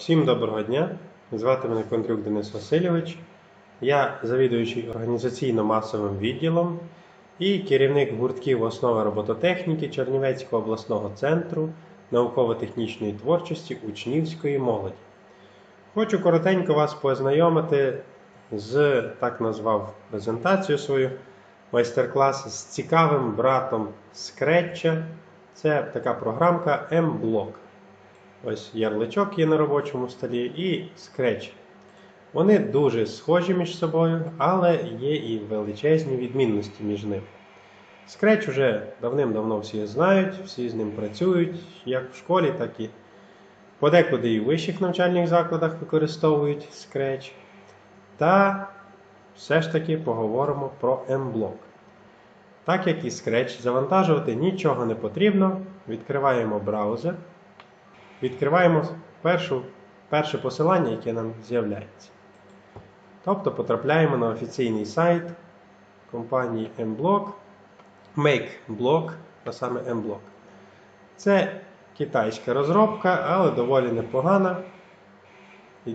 Всім доброго дня! Звати мене Кондрюк Денис Васильович. Я завідуючий організаційно-масовим відділом і керівник гуртків основи робототехніки Чернівецького обласного центру науково-технічної творчості учнівської молоді. Хочу коротенько вас познайомити з, так назвав презентацію свою, майстер-клас з цікавим братом Scratch. Це така програмка M-Block. Ось ярличок є на робочому столі і Scratch. Вони дуже схожі між собою, але є і величезні відмінності між ними. Scratch вже давним-давно всі знають, всі з ним працюють, як в школі, так і подекуди і в вищих навчальних закладах використовують Scratch. Та все ж таки поговоримо про M-Block. Так як і Scratch, завантажувати нічого не потрібно, відкриваємо браузер. Відкриваємо першу, перше посилання, яке нам з'являється. Тобто потрапляємо на офіційний сайт компанії MBlock, MakeBlock, а саме MBlock. Це китайська розробка, але доволі непогана. І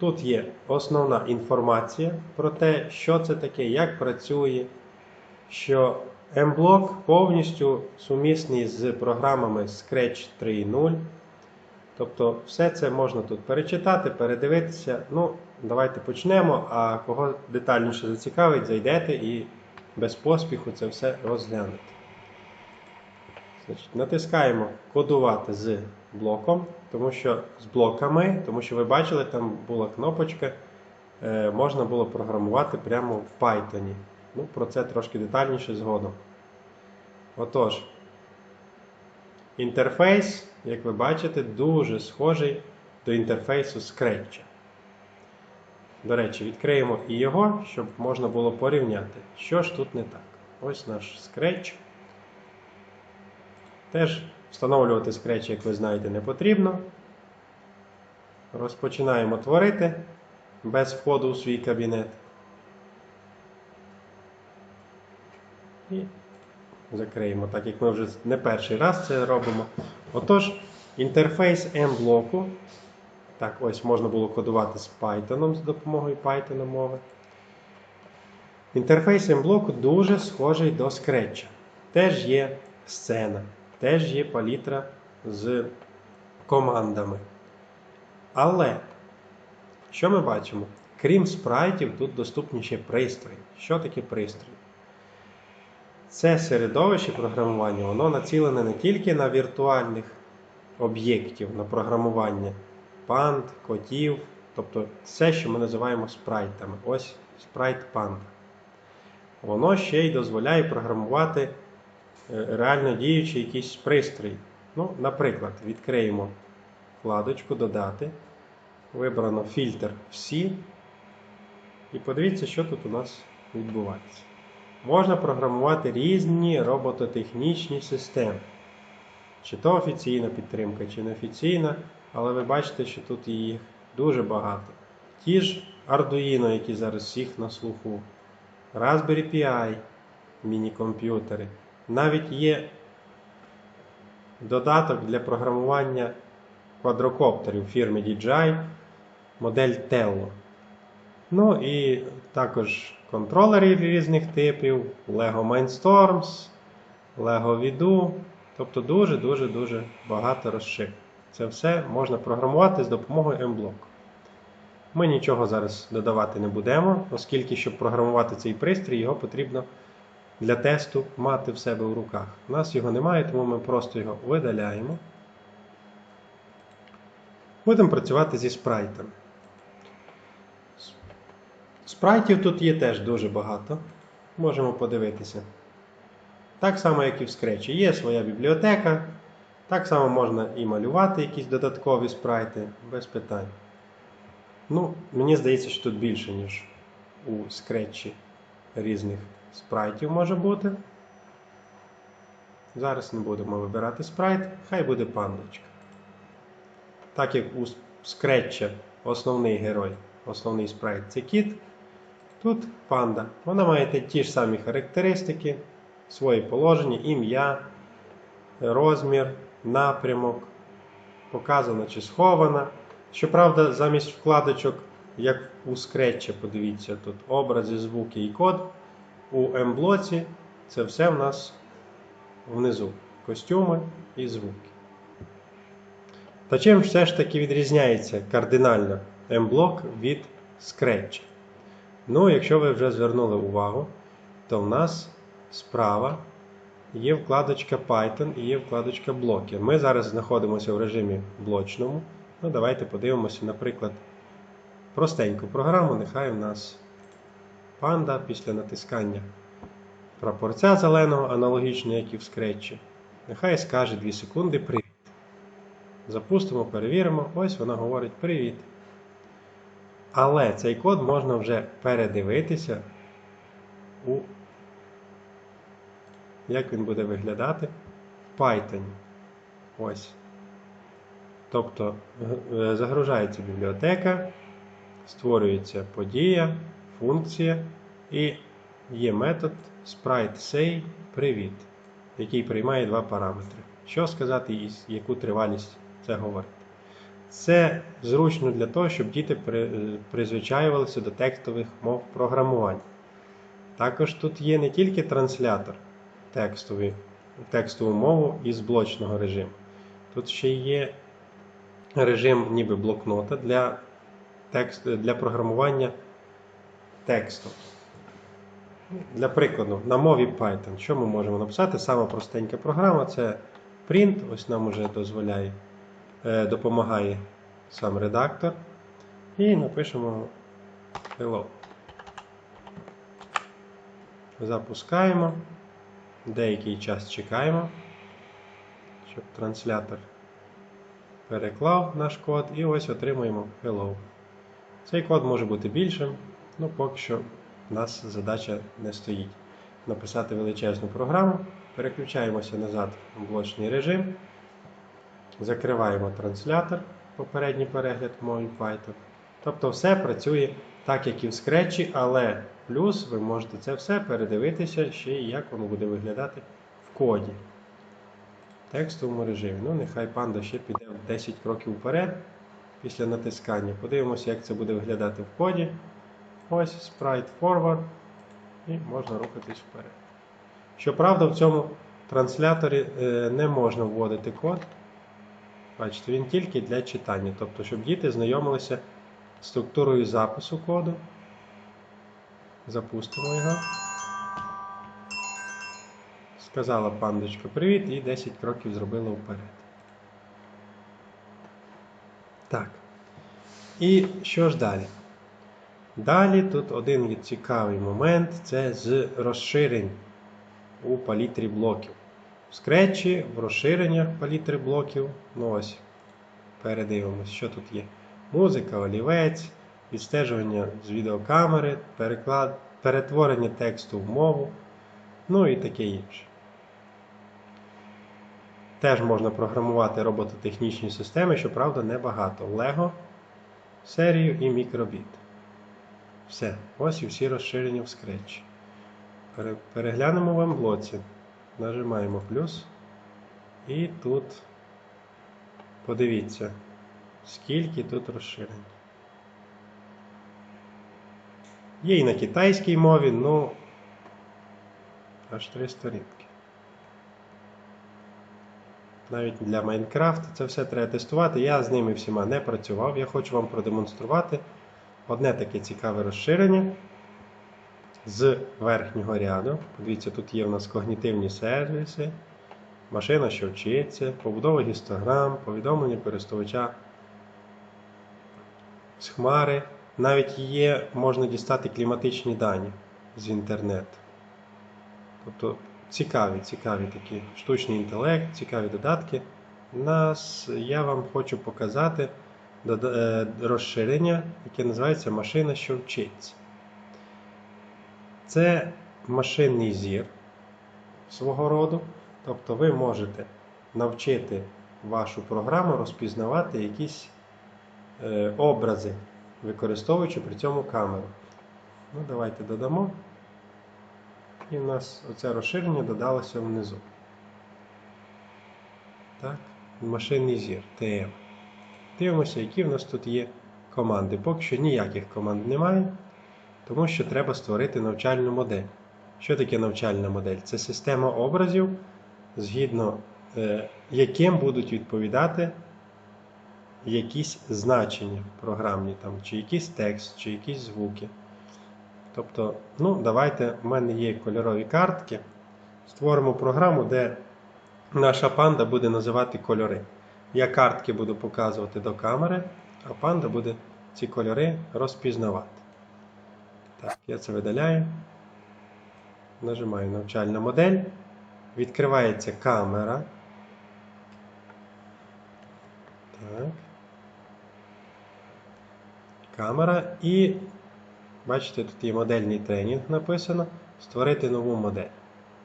Тут є основна інформація про те, що це таке, як працює, що MBlock повністю сумісний з програмами Scratch 3.0. Тобто все це можна тут перечитати, передивитися. Ну, давайте почнемо, а кого детальніше зацікавить, зайдете і без поспіху це все розглянете. Значить, натискаємо кодувати з блоком, тому що з блоками, тому що ви бачили, там була кнопочка, е, можна було програмувати прямо в Python. Ну, про це трошки детальніше згодом. Отож, інтерфейс, як ви бачите, дуже схожий до інтерфейсу Scratch. До речі, відкриємо і його, щоб можна було порівняти, що ж тут не так. Ось наш Scratch. Теж встановлювати Scratch, як ви знаєте, не потрібно. Розпочинаємо творити без входу у свій кабінет. І закриємо, так як ми вже не перший раз це робимо. Отож, інтерфейс M-блоку. Так, ось можна було кодувати з Python з допомогою Python мови. Інтерфейс M-блоку дуже схожий до Scratch. Теж є сцена, теж є палітра з командами. Але, що ми бачимо? Крім спрайтів, тут доступні ще пристрої. Що таке пристрої? Це середовище програмування, воно націлене не тільки на віртуальних об'єктів, на програмування панд, котів, тобто все, що ми називаємо спрайтами. Ось спрайт панда. Воно ще й дозволяє програмувати е, реально діючий якийсь пристрій. Ну, Наприклад, відкриємо вкладочку Додати. Вибрано фільтр Всі. І подивіться, що тут у нас відбувається. Можна програмувати різні робототехнічні системи. Чи то офіційна підтримка, чи неофіційна, але ви бачите, що тут їх дуже багато. Ті ж Arduino, які зараз всіх на слуху, Raspberry Pi, міні-комп'ютери. Навіть є додаток для програмування квадрокоптерів фірми DJI, модель Tello. Ну і також контролери різних типів, Lego Mindstorms, Lego Vidu. Тобто дуже-дуже-дуже багато розширень. Це все можна програмувати з допомогою MBlock. Ми нічого зараз додавати не будемо, оскільки, щоб програмувати цей пристрій, його потрібно для тесту мати в себе в руках. У нас його немає, тому ми просто його видаляємо. Будемо працювати зі спрайтами. Спрайтів тут є теж дуже багато. Можемо подивитися. Так само, як і в Scratch. Є своя бібліотека. Так само можна і малювати якісь додаткові спрайти, без питань. Ну, Мені здається, що тут більше, ніж у Scratch різних спрайтів може бути. Зараз не будемо вибирати спрайт, хай буде пандочка. Так як у Scratch основний герой, основний спрайт це кіт. Тут панда. Вона має ті ж самі характеристики, свої положення, ім'я, розмір, напрямок, показана чи схована, Щоправда, замість вкладочок, як у Scratch, подивіться, тут образи, звуки і код. У М-блоці це все в нас внизу. Костюми і звуки. Та чим все ж таки відрізняється кардинально М-блок від Scratch? Ну, якщо ви вже звернули увагу, то в нас справа є вкладочка Python і є вкладочка блоки. Ми зараз знаходимося в режимі блочному. Ну, давайте подивимося, наприклад, простеньку програму. Нехай у нас панда після натискання прапорця зеленого, аналогічно, як і в скретчі. Нехай скаже 2 секунди привіт. Запустимо, перевіримо. Ось вона говорить привіт. Але цей код можна вже передивитися у як він буде виглядати в Python. Ось. Тобто е, загружається бібліотека, створюється подія, функція і є метод SpriteSay привіт, який приймає два параметри. Що сказати і яку тривалість це говорить. Це зручно для того, щоб діти е, призвичаювалися до текстових мов програмування. Також тут є не тільки транслятор текстову мову із блочного режиму. Тут ще є режим ніби блокнота для, текст, для програмування тексту. Для прикладу, на мові Python, що ми можемо написати? Сама простенька програма це print, ось нам уже дозволяє, е, допомагає сам редактор. І напишемо hello. Запускаємо. Деякий час чекаємо, щоб транслятор переклав наш код і ось отримуємо hello. Цей код може бути більшим, ну поки що в нас задача не стоїть. Написати величезну програму, переключаємося назад в блочний режим, закриваємо транслятор, попередній перегляд в Python. Тобто все працює так, як і в Scratch, але плюс ви можете це все передивитися ще і як воно буде виглядати в коді. В текстовому режимі. Ну, нехай панда ще піде 10 кроків вперед після натискання. Подивимося, як це буде виглядати в коді. Ось Sprite Forward. І можна рухатись вперед. Щоправда, в цьому трансляторі е, не можна вводити код. Бачите, він тільки для читання. Тобто, щоб діти знайомилися з структурою запису коду. Запустимо його. Сказала пандочка привіт і 10 кроків зробила вперед. Так. І що ж далі? Далі тут один цікавий момент це з розширень у палітрі блоків. В скретчі в розширеннях палітри блоків. Ну ось, передивимось, що тут є. Музика, олівець, відстежування з відеокамери, переклад, перетворення тексту в мову, ну і таке інше. Теж можна програмувати робототехнічні системи, щоправда, небагато. Lego серію і мікробіт. Все. Ось і всі розширення в Scratch. Переглянемо в блоці. Нажимаємо плюс. І тут подивіться, скільки тут розширень. Є і на китайській мові, ну аж три сторінки. Навіть для Майнкрафта це все треба тестувати. Я з ними всіма не працював. Я хочу вам продемонструвати одне таке цікаве розширення з верхнього ряду. Подивіться, тут є у нас когнітивні сервіси, машина, що вчиться, побудова гістограм, повідомлення користувача з хмари. Навіть є, можна дістати кліматичні дані з інтернету. Тобто цікаві, цікаві такі штучний інтелект, цікаві додатки. Нас, я вам хочу показати е, розширення, яке називається машина, що вчиться. Це машинний зір свого роду. Тобто ви можете навчити вашу програму розпізнавати якісь е, образи, використовуючи при цьому камеру. Ну, давайте додамо. І в нас оце розширення додалося внизу. Так, машинний зір ТМ. Дивимося, які в нас тут є команди. Поки що ніяких команд немає, тому що треба створити навчальну модель. Що таке навчальна модель? Це система образів, згідно е, яким будуть відповідати якісь значення програмні, там, чи якийсь текст, чи якісь звуки. Тобто, ну, давайте, в мене є кольорові картки. Створимо програму, де наша панда буде називати кольори. Я картки буду показувати до камери, а панда буде ці кольори розпізнавати. Так, я це видаляю. Нажимаю навчальна модель. Відкривається камера. Так. Камера. І бачите, тут є модельний тренінг написано. Створити нову модель.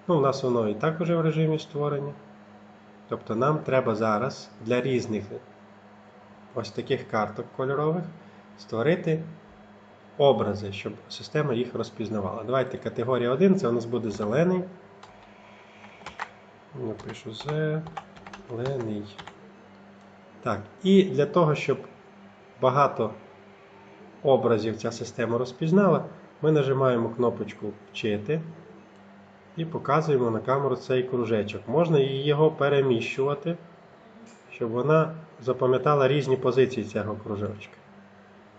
Ну, у нас воно і так уже в режимі створення. Тобто нам треба зараз для різних ось таких карток кольорових створити образи, щоб система їх розпізнавала. Давайте категорія 1, це у нас буде зелений. Напишу зелений. Так, і для того, щоб багато образів ця система розпізнала, ми нажимаємо кнопочку Вчити і показуємо на камеру цей кружечок. Можна його переміщувати, щоб вона запам'ятала різні позиції цього кружечка.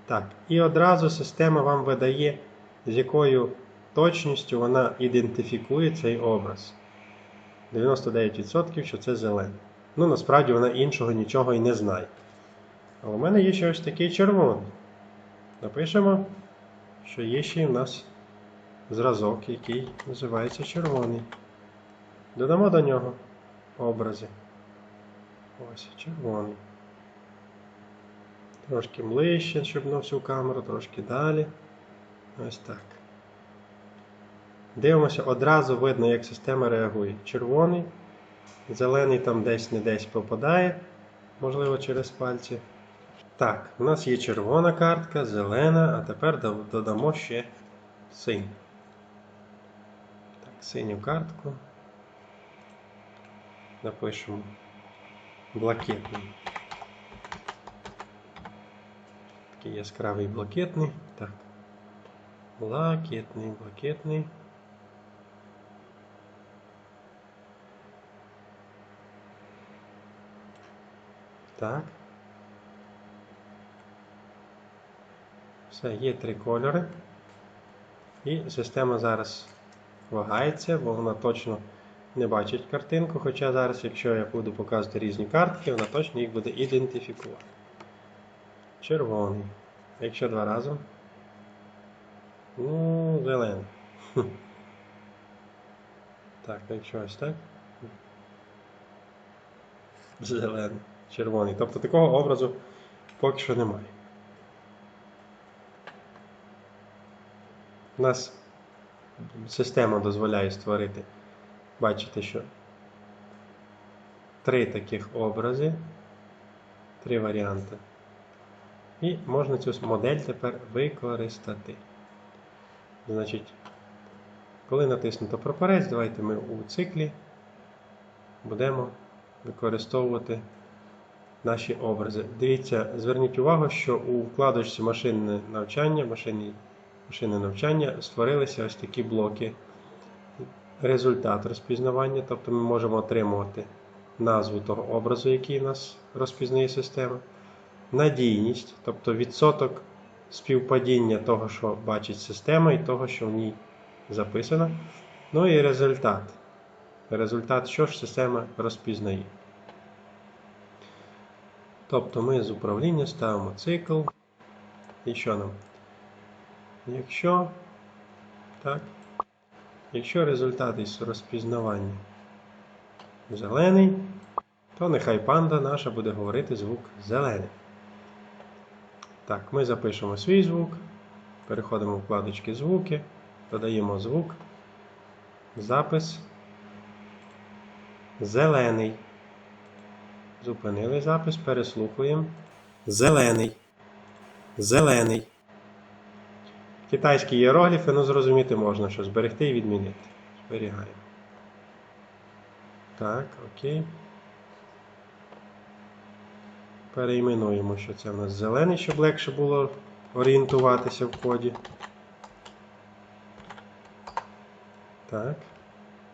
Так, і одразу система вам видає, з якою точністю вона ідентифікує цей образ. 99% що це зелене. Ну, насправді вона іншого нічого і не знає. А у мене є ще ось такий червоний. Напишемо, що є ще в нас зразок, який називається червоний. Додамо до нього образи. Ось червоний. Трошки ближче, щоб на всю камеру, трошки далі. Ось так. Дивимося, одразу видно, як система реагує. Червоний, зелений там десь не десь попадає, можливо, через пальці. Так, у нас є червона картка, зелена, а тепер додамо ще синю. Так, синю картку. Напишемо блакитний. Такий яскравий блакитний. Так. Блакитний, блакитний. Так. Все, є три кольори. І система зараз вагається, бо вона точно не бачить картинку. Хоча зараз, якщо я буду показувати різні картки, вона точно їх буде ідентифікувати. Червоний. Якщо два рази. Ну, зелений. Так, якщо ось так. Зелений. Червоний. Тобто такого образу поки що немає. У нас система дозволяє створити, бачите, що три таких образи, три варіанти. І можна цю модель тепер використати. Значить, коли натиснуто прапорець, давайте ми у циклі будемо використовувати наші образи. Дивіться, зверніть увагу, що у вкладочці машинне навчання, машинні машини навчання створилися ось такі блоки. Результат розпізнавання, тобто ми можемо отримувати назву того образу, який у нас розпізнає система. Надійність, тобто відсоток співпадіння того, що бачить система, і того, що в ній записано. Ну і результат. Результат, що ж система розпізнає. Тобто ми з управління ставимо цикл. І що нам? Якщо так, якщо результат із розпізнавання зелений, то нехай панда наша буде говорити звук зелений. Так, ми запишемо свій звук, переходимо в вкладочки звуки, додаємо звук, запис зелений. Зупинили запис, переслухуємо. Зелений. Зелений. Китайські іерогліфи, ну зрозуміти можна, що зберегти і відмінити. Зберігаємо. Так, окей. Перейменуємо, що це в нас зелений, щоб легше було орієнтуватися в коді. Так.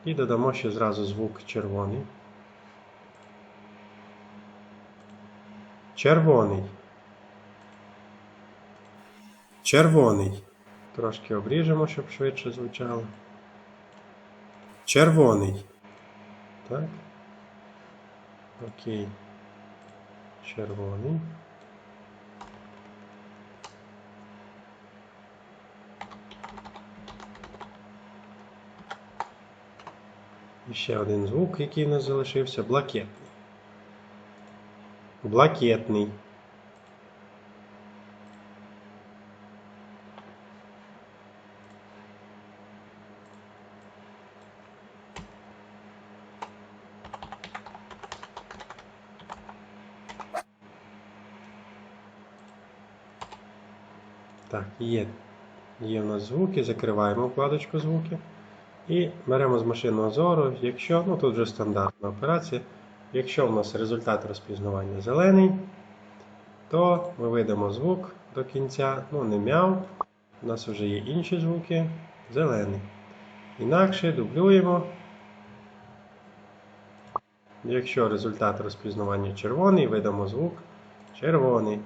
І додамо ще зразу звук червоний. Червоний. Червоний. Трошки обріжемо, щоб швидше звучало. Червоний. Так. Окей. Червоний. І ще один звук, який у нас залишився, блакитний. Блакитний. Так, є. Є в нас звуки, закриваємо вкладочку звуки. І беремо з машинного зору, якщо, ну тут вже стандартна операція, якщо в нас результат розпізнавання зелений, то ми видамо звук до кінця, ну не мяв, у нас вже є інші звуки, зелений. Інакше дублюємо. Якщо результат розпізнавання червоний, видамо звук червоний.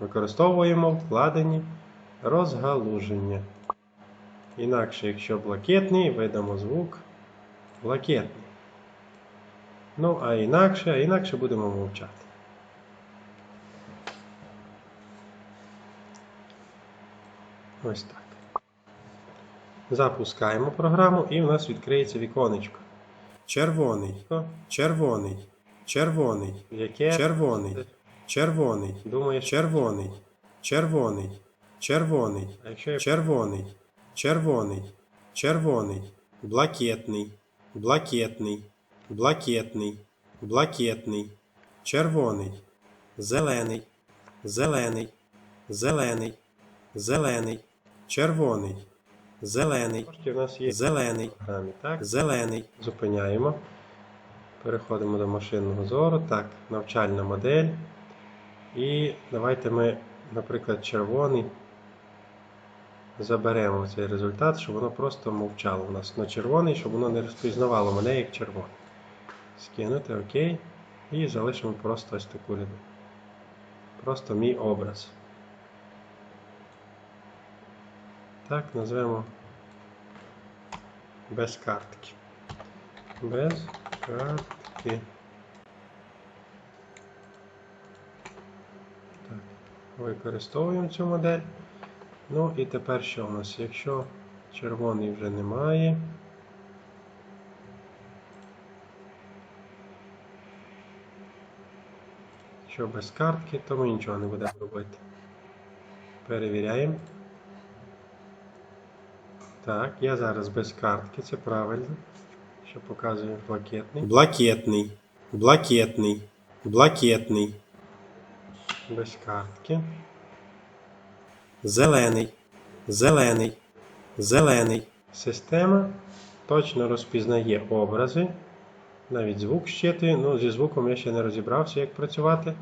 Використовуємо вкладені розгалуження. Інакше, якщо блакитний, видамо звук блакитний. Ну, а інакше, а інакше будемо мовчати. Ось так. Запускаємо програму і в нас відкриється віконечко. Червоний, червоний, червоний, яке червоний, червоний, думає червоний, червоний, червоний, червоний, червоний, червоний, блакитний, блакитний, блакитний, блакитний, червоний, зелений, зелений, зелений, зелений, червоний, зелений. У нас є зелений. Так, зелений. Зупиняємо. Переходимо до машинного зору. Так, навчальна модель. І давайте ми, наприклад, червоний. Заберемо цей результат, щоб воно просто мовчало у нас на червоний, щоб воно не розпізнавало мене як червоний. Скинути ОК. І залишимо просто ось таку людину. Просто мій образ. Так, назвемо без картки. Без картки. Так, використовуємо цю модель. Ну і тепер що у нас? Якщо червоний вже немає. Що без картки, то ми нічого не будемо робити. Перевіряємо. Так, я зараз без картки, це правильно. Що показує блакитний. Блакитний. Блакитний. Блакитний. Без картки. Зелений. Зелений. Зелений. Система точно розпізнає образи. Навіть звук щитує. Ну, зі звуком я ще не розібрався, як працювати.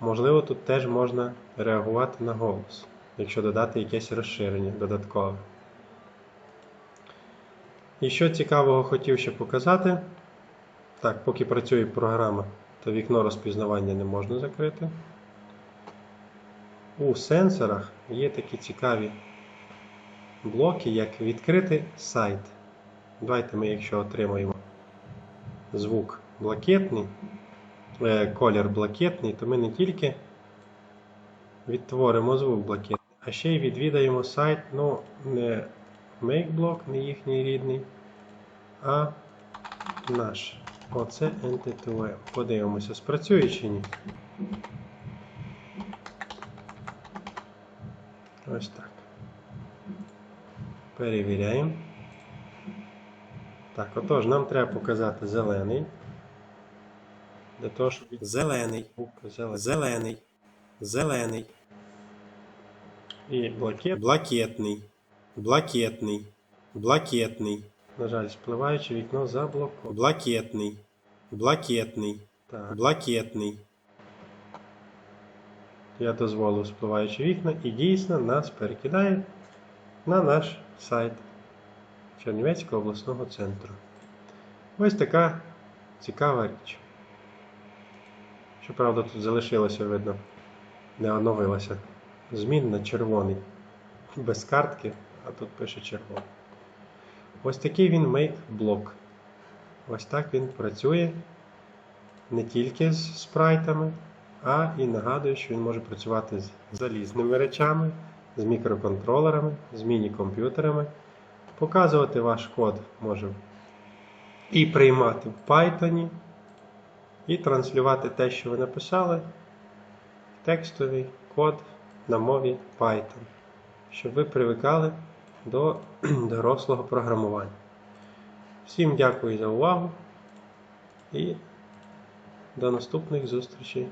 Можливо, тут теж можна реагувати на голос, якщо додати якесь розширення додаткове. І що цікавого хотів ще показати. Так, поки працює програма, то вікно розпізнавання не можна закрити. У сенсорах є такі цікаві блоки, як відкрити сайт. Давайте ми, якщо отримаємо звук блакитний, е, колір блакитний, то ми не тільки відтворимо звук блакитний, а ще й відвідаємо сайт, ну, не MakeBlock, не їхній рідний, а наш. Оце Entity Подивимося, спрацює чи ні. Ось так. Перевіряємо. Так, отож, нам треба показати зелений. Для того, щоб зелений, зелений, зелений. І блакит. Блакитний. Блакитний. Блакитний. На жаль, спливаюче вікно заблоковано. Блакитний. Блакитний. Так. Блакитний. Я дозволив спливаючі вікна і дійсно нас перекидає на наш сайт Чернівецького обласного центру. Ось така цікава річ. Щоправда, тут залишилося, видно, не оновилося. Змін на червоний. Без картки, а тут пише червоний. Ось такий він make-блок. Ось так він працює не тільки з спрайтами, а і нагадую, що він може працювати з залізними речами, з мікроконтролерами, з міні-комп'ютерами. Показувати ваш код може і приймати в Python, і транслювати те, що ви написали, текстовий код на мові Python, щоб ви привикали до дорослого програмування. Всім дякую за увагу і до наступних зустрічей.